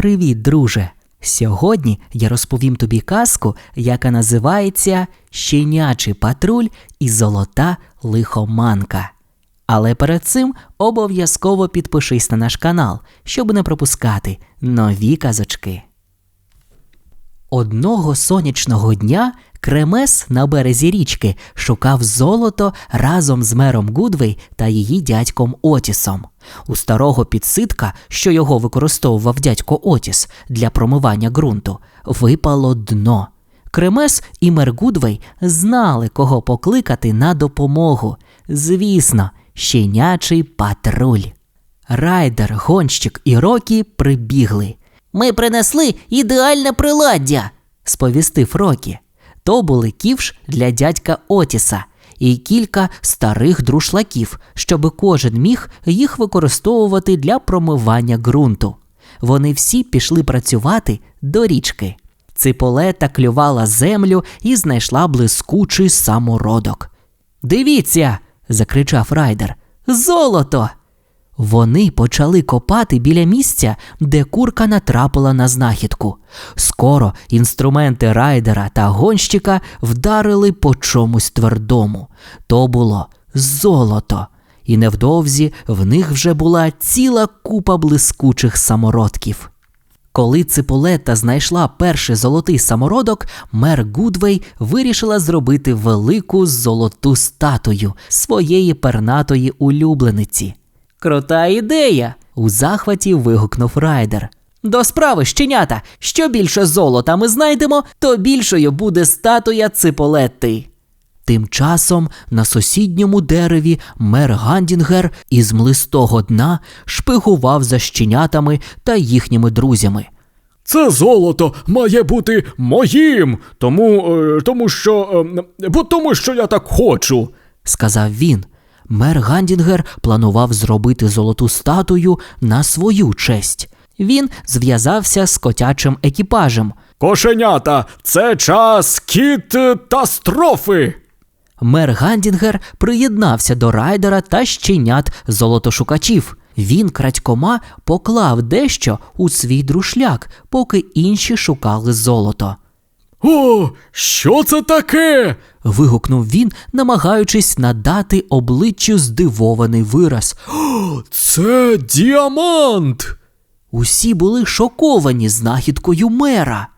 Привіт, друже! Сьогодні я розповім тобі казку, яка називається Щенячий патруль і золота лихоманка. Але перед цим обов'язково підпишись на наш канал, щоб не пропускати нові казочки. Одного сонячного дня Кремес на березі річки шукав золото разом з мером Гудвей та її дядьком Отісом. У старого підситка, що його використовував дядько Отіс для промивання ґрунту, випало дно. Кремес і мер Гудвей знали, кого покликати на допомогу. Звісно, щенячий патруль. Райдер, гонщик і Рокі прибігли. Ми принесли ідеальне приладдя. сповістив Рокі. То були ківш для дядька Отіса і кілька старих друшлаків, щоб кожен міг їх використовувати для промивання ґрунту. Вони всі пішли працювати до річки. Циполета клювала землю і знайшла блискучий самородок. Дивіться. закричав райдер. Золото! Вони почали копати біля місця, де курка натрапила на знахідку. Скоро інструменти райдера та гонщика вдарили по чомусь твердому. То було золото. І невдовзі в них вже була ціла купа блискучих самородків. Коли Ципулета знайшла перший золотий самородок, мер Гудвей вирішила зробити велику золоту статую своєї пернатої улюблениці. Крута ідея. у захваті вигукнув райдер. До справи, щенята! Що більше золота ми знайдемо, то більшою буде статуя Циполетти. Тим часом на сусідньому дереві мер Гандінгер із млистого дна шпигував за щенятами та їхніми друзями. Це золото має бути моїм, тому, е, тому що. е, бо тому що я так хочу. сказав він. Мер Гандінгер планував зробити золоту статую на свою честь. Він зв'язався з котячим екіпажем. Кошенята, це час кітастрофи. Мер Гандінгер приєднався до райдера та щенят золотошукачів. Він крадькома поклав дещо у свій друшляк, поки інші шукали золото. О, що це таке? Вигукнув він, намагаючись надати обличчю здивований вираз. Це діамант. Усі були шоковані знахідкою мера.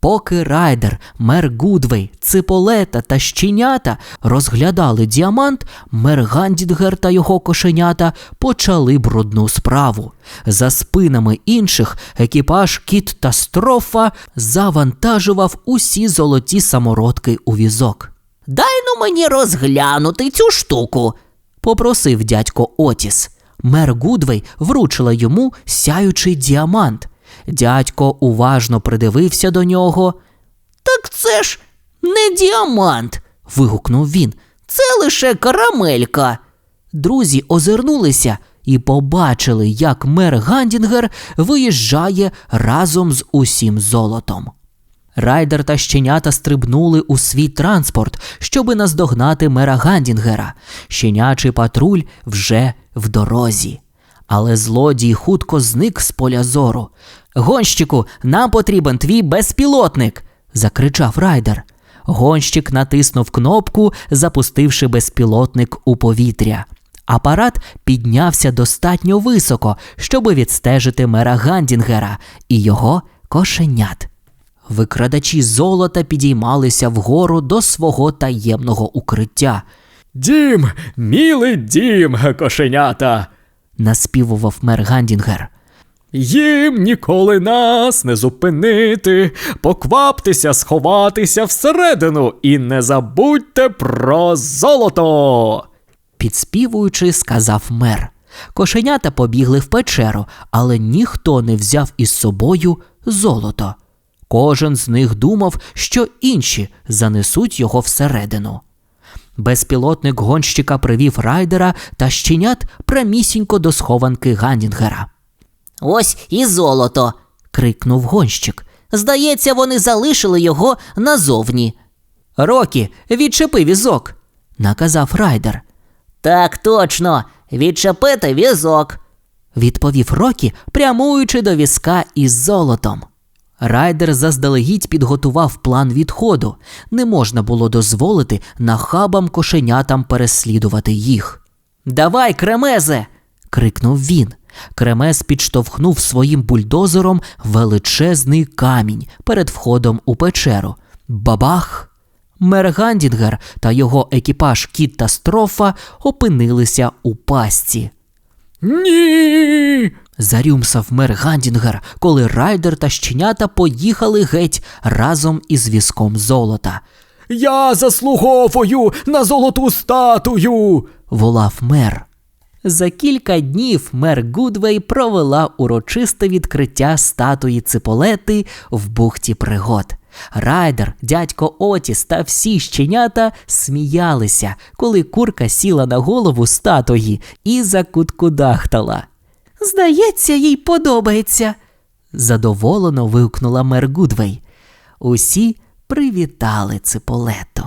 Поки райдер, мер Гудвей, Циполета та щенята розглядали діамант, мер Гандінгер та його кошенята почали брудну справу. За спинами інших екіпаж кіт та строфа завантажував усі золоті самородки у візок. Дай ну мені розглянути цю штуку. Попросив дядько Отіс. Мер Гудвей вручила йому сяючий діамант. Дядько уважно придивився до нього. Так це ж не діамант. Вигукнув він. Це лише карамелька. Друзі озирнулися і побачили, як мер Гандінгер виїжджає разом з усім золотом. Райдер та щенята стрибнули у свій транспорт, щоби наздогнати мера Гандінгера. Щенячий патруль вже в дорозі. Але злодій хутко зник з поля зору. Гонщику, нам потрібен твій безпілотник. закричав райдер. Гонщик натиснув кнопку, запустивши безпілотник у повітря. Апарат піднявся достатньо високо, щоби відстежити мера Гандінгера і його кошенят. Викрадачі золота підіймалися вгору до свого таємного укриття. Дім, мілий дім, кошенята. Наспівував мер Гандінгер. Їм ніколи нас не зупинити. Покваптеся сховатися всередину і не забудьте про золото. Підспівуючи, сказав мер. Кошенята побігли в печеру, але ніхто не взяв із собою золото. Кожен з них думав, що інші занесуть його всередину. Безпілотник гонщика привів райдера та щенят прямісінько до схованки Гандінгера. Ось і золото. крикнув гонщик. Здається, вони залишили його назовні. Рокі, відчепи візок, наказав райдер. Так точно, відчепити візок. відповів Рокі, прямуючи до візка із золотом. Райдер заздалегідь підготував план відходу. Не можна було дозволити нахабам кошенятам переслідувати їх. Давай, кремезе. крикнув він. Кремез підштовхнув своїм бульдозером величезний камінь перед входом у печеру. Бабах! Мер Гандінгер та його екіпаж Кіт та Строфа опинилися у пастці. Ні. Зарюмсав мер Гандінгер, коли райдер та щенята поїхали геть разом із візком золота. Я заслуговую на золоту статую. волав мер. За кілька днів мер Гудвей провела урочисте відкриття статуї Циполети в бухті пригод. Райдер, дядько Отіс та всі щенята сміялися, коли курка сіла на голову статуї і закуткудахтала. Здається, їй подобається. задоволено вигукнула мер Гудвей. Усі привітали Циполету.